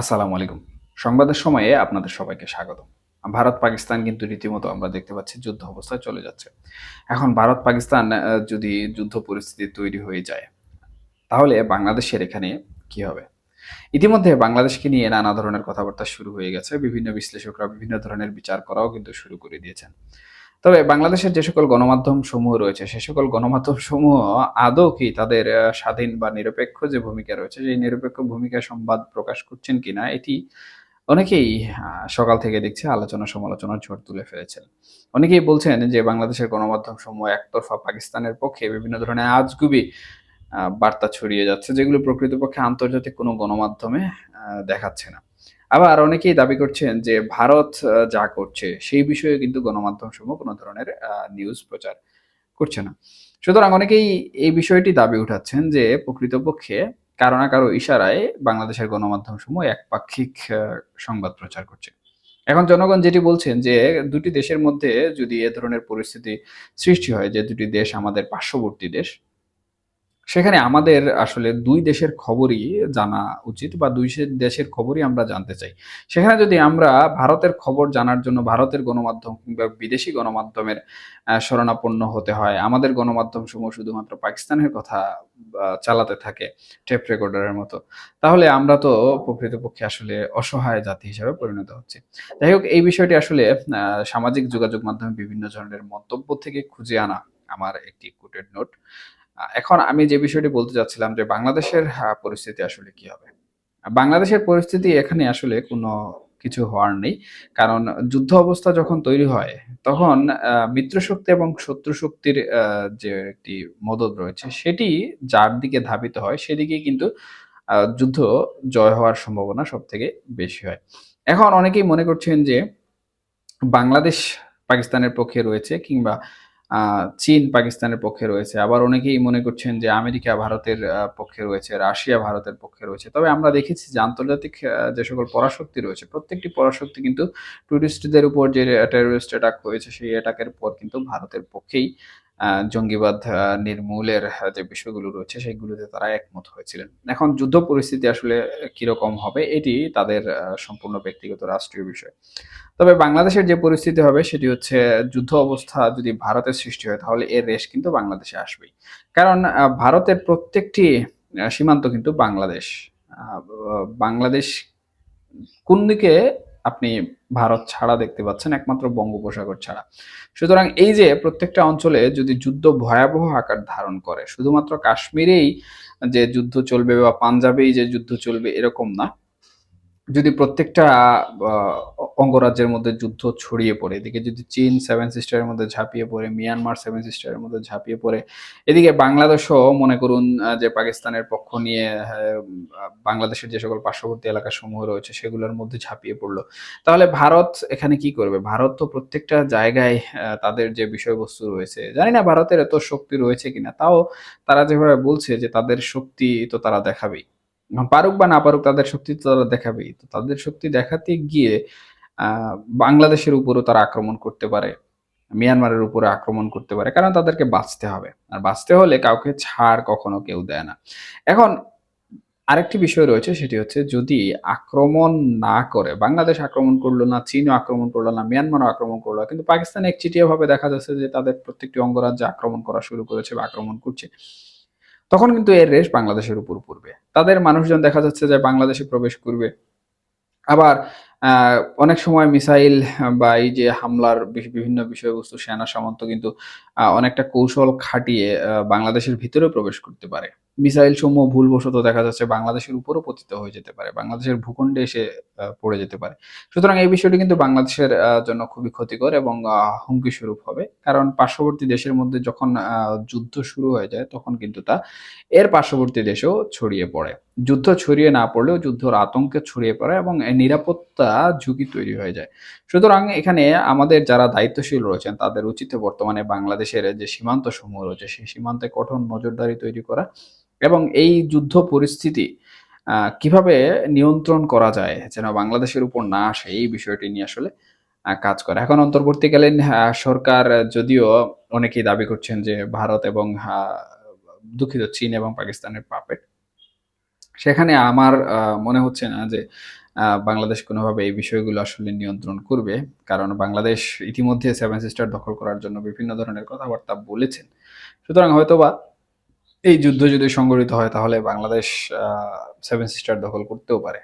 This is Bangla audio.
আসসালামু আলাইকুম। সংবাদের সময়ে আপনাদের সবাইকে স্বাগত। ভারত পাকিস্তান কিন্তু রীতিমতো আমরা দেখতে পাচ্ছি যুদ্ধ অবস্থায় চলে যাচ্ছে। এখন ভারত পাকিস্তান যদি যুদ্ধ পরিস্থিতি তৈরি হয়ে যায়, তাহলে বাংলাদেশের এখানে কি হবে? ইতিমধ্যে বাংলাদেশকে নিয়ে নানা ধরনের কথাবার্তা শুরু হয়ে গেছে। বিভিন্ন বিশ্লেষকরা বিভিন্ন ধরনের বিচার করাও কিন্তু শুরু করে দিয়েছেন। তবে বাংলাদেশের যে সকল গণমাধ্যম সমূহ রয়েছে, সে সকল গণমাধ্যম সমূহ আদৌ কি তাদের স্বাধীন বা নিরপেক্ষ যে ভূমিকা রয়েছে, সেই নিরপেক্ষ ভূমিকা সংবাদ প্রকাশ করছেন কিনা, এটি অনেকেই সকাল থেকে দেখছে, আলোচনা সমালোচনার ঝড় তুলে ফেলেছেন। অনেকেই বলছেন যে বাংলাদেশের গণমাধ্যম সমূহ একতরফা পাকিস্তানের পক্ষে বিভিন্ন ধরনের আজগুবি বার্তা ছড়িয়ে যাচ্ছে, যেগুলো প্রকৃতপক্ষে আন্তর্জাতিক কোনো গণমাধ্যমে দেখাচ্ছে না। আবার অনেকেই দাবি করছেন যে ভারত যা করছে সেই বিষয়ে কিন্তু গণমাধ্যম সমূহ কোনো ধরনের নিউজ প্রচার করছে না। সুতরাং অনেকেই এই বিষয়টি দাবি উঠাচ্ছেন যে প্রকৃতপক্ষে কারও না কারও ইশারায় বাংলাদেশের গণমাধ্যম সমূহ একপাক্ষিক সংবাদ প্রচার করছে। এখন জনগণ যেটি বলছেন যে দুটি দেশের মধ্যে যদি এ ধরনের পরিস্থিতি সৃষ্টি হয়, যে দুটি দেশ আমাদের পার্শ্ববর্তী দেশ সেখানে আমাদের আসলে দুই দেশের খবরই জানা উচিত বা দুই দেশের খবরই আমরা জানতে চাই। সেখানে যদি আমরা ভারতের খবর জানার জন্য ভারতের গণমাধ্যম কিংবা বিদেশি গণমাধ্যমের শরণাপন্ন হতে হয়, আমাদের গণমাধ্যম সমূহ শুধুমাত্র পাকিস্তানের কথা চালাতে থাকে টেপ রেকর্ডারের মতো, তাহলে আমরা তো প্রকৃতপক্ষে আসলে অসহায় জাতি হিসেবে পরিণত হচ্ছে। যাই হোক, এই বিষয়টি আসলে সামাজিক যোগাযোগ মাধ্যমে বিভিন্ন ধরনের মন্তব্য থেকে খুঁজে আনা আমার একটি কোটেড নোট এখন আমি যে বিষয়টি বলতে চাচ্ছিলাম যে বাংলাদেশের পরিস্থিতি আসলে কি হবে? বাংলাদেশের পরিস্থিতি এখানে আসলে কোনো কিছু হওয়ার নেই। কারণ যুদ্ধ অবস্থা যখন তৈরি হয়, তখন মিত্রশক্তি এবং শত্রু শক্তির যে একটি মদত রয়েছে, সেটি যার দিকে ধাবিত হয় সেদিকে কিন্তু যুদ্ধ জয় হওয়ার সম্ভাবনা সব থেকে বেশি হয়। এখন অনেকেই মনে করছেন যে বাংলাদেশ পাকিস্তানের পক্ষে রয়েছে কিংবা চীন পাকিস্তানের পক্ষে রয়েছে। আবার অনেকেই মনে করছেন যে আমেরিকা ভারতের পক্ষে রয়েছে, রাশিয়া ভারতের পক্ষে রয়েছে। তবে আমরা দেখেছি যে আন্তর্জাতিক যে সকল পরাশক্তি রয়েছে, প্রত্যেকটি পরাশক্তি কিন্তু টুরিস্টদের উপর যে টেরোরিস্ট অ্যাটাক হয়েছে, সেই অ্যাটাকের পর কিন্তু ভারতের পক্ষেই জঙ্গিবাদ নির্মূলের যে বিষয়গুলো রয়েছে সেগুলোতে তারা একমত হয়েছিলেন। এখন যুদ্ধ পরিস্থিতি আসলে কীরকম হবে এটি তাদের সম্পূর্ণ ব্যক্তিগত রাষ্ট্রীয় বিষয়। তবে বাংলাদেশের যে পরিস্থিতি হবে সেটি হচ্ছে যুদ্ধ অবস্থা যদি ভারতের সৃষ্টি হয় তাহলে এর রেশ কিন্তু বাংলাদেশে আসবেই। কারণ ভারতের প্রত্যেকটি সীমান্ত কিন্তু বাংলাদেশ। বাংলাদেশ কোন দিকে আপনি ভারত ছাড়া দেখতে পাচ্ছেন, একমাত্র বঙ্গোপসাগর ছাড়া। সুতরাং এই যে প্রত্যেকটা অঞ্চলে যদি যুদ্ধ ভয়াবহ আকার ধারণ করে, শুধুমাত্র কাশ্মীরেই যে যুদ্ধ চলবে বা পাঞ্জাবেই যে যুদ্ধ চলবে এরকম না যদি প্রত্যেকটা অঙ্গরাজ্যের মধ্যে যুদ্ধ ছড়িয়ে পড়ে, এদিকে যদি চীন সেভেন সিস্টারের মধ্যে ঝাঁপিয়ে পড়ে মিয়ানমার সেভেন সিস্টারের মধ্যে ঝাঁপিয়ে পড়ে, এদিকে বাংলাদেশও মনে করুন যে পাকিস্তানের পক্ষ নিয়ে বাংলাদেশের যে সকল পার্শ্ববর্তী এলাকা সমূহ রয়েছে, সেগুলোর মধ্যে ঝাঁপিয়ে পড়ল। তাহলে ভারত এখানে কি করবে? ভারত তো প্রত্যেকটা জায়গায় তাদের যে বিষয়বস্তু রয়েছে, জানি না ভারতের এত শক্তি রয়েছে কিনা, তাও তারা যেভাবে বলছে যে তাদের শক্তি তো তারা দেখাবেই। পারুক বা না পারুক তাদের শক্তি তো তারা দেখাবেই। তো তাদের শক্তি দেখাতে গিয়ে বাংলাদেশের উপরও তারা আক্রমণ করতে পারে, মিয়ানমারের উপরে আক্রমণ করতে পারে, কারণ তাদেরকে বাঁচতে হবে। আর বাঁচতে হলে কাউকে ছাড় কখনো কেউ দেয় না। এখন আরেকটি বিষয় রয়েছে, সেটি হচ্ছে যদি আক্রমণ না করে, বাংলাদেশ আক্রমণ করল না, চীনও আক্রমণ করল না, মিয়ানমারও আক্রমণ করল কিন্তু পাকিস্তান একচিটিয়া ভাবে দেখা যাচ্ছে যে তাদের প্রত্যেকটি অঙ্গরাজ্যে আক্রমণ করা শুরু করেছে বা আক্রমণ করছে। তখন কিন্তু এর রেশ বাংলাদেশের উপর পড়বে। তাদের মানুষজন দেখা যাচ্ছে যে বাংলাদেশে প্রবেশ করবে। আবার অনেক সময় মিসাইল বা এই যে হামলার বিভিন্ন বিষয়বস্তু সেনা সামন্ত কিন্তু অনেকটা কৌশল খাটিয়ে বাংলাদেশের ভিতরে প্রবেশ করতে পারে। মিসাইল সমূহ ভুলবশত দেখা যাচ্ছে বাংলাদেশের উপরও পতিত হয়ে যেতে পারে, বাংলাদেশের ভূখণ্ডে এসে পড়ে যেতে পারে। সুতরাং এই বিষয়টি কিন্তু বাংলাদেশের জন্য খুবই ক্ষতিকর এবং হুমকি স্বরূপ হবে। কারণ পার্শ্ববর্তী দেশের মধ্যে যখন যুদ্ধ শুরু হয়ে যায়, তখন কিন্তু তা এর পার্শ্ববর্তী দেশেও ছড়িয়ে পড়ে। যুদ্ধ ছড়িয়ে না পড়লেও যুদ্ধর আতঙ্কে ছড়িয়ে পড়ে এবং নিরাপত্তা ঝুঁকি তৈরি হয়ে যায়। সুতরাং এখানে আমাদের যারা দায়িত্বশীল রয়েছেন, তাদের উচিত বর্তমানে বাংলাদেশের যে সীমান্ত সমূহ রয়েছে, সেই সীমান্তে কঠোর নজরদারি তৈরি করা এবং এই যুদ্ধ পরিস্থিতি কীভাবে নিয়ন্ত্রণ করা যায় যেন বাংলাদেশের উপর না আসে, এই বিষয়টি নিয়ে আসলে কাজ করে। এখন অন্তর্বর্তীকালীন সরকার যদিও অনেকেই দাবি করছেন যে ভারত এবং দুঃখিত চীন এবং পাকিস্তানের পাপেট সেখানে আমার মনে হচ্ছে না যে বাংলাদেশ কোনোভাবে এই বিষয়গুলো আসলে নিয়ন্ত্রণ করবে। কারণ বাংলাদেশ ইতিমধ্যে সেভেন সিস্টার দখল করার জন্য বিভিন্ন ধরনের কথাবার্তা বলেছেন। সুতরাং হয়তোবা এই যুদ্ধ যদি সংগঠিত হয়, তাহলে বাংলাদেশ সেভেন সিস্টার দখল করতেও পারে।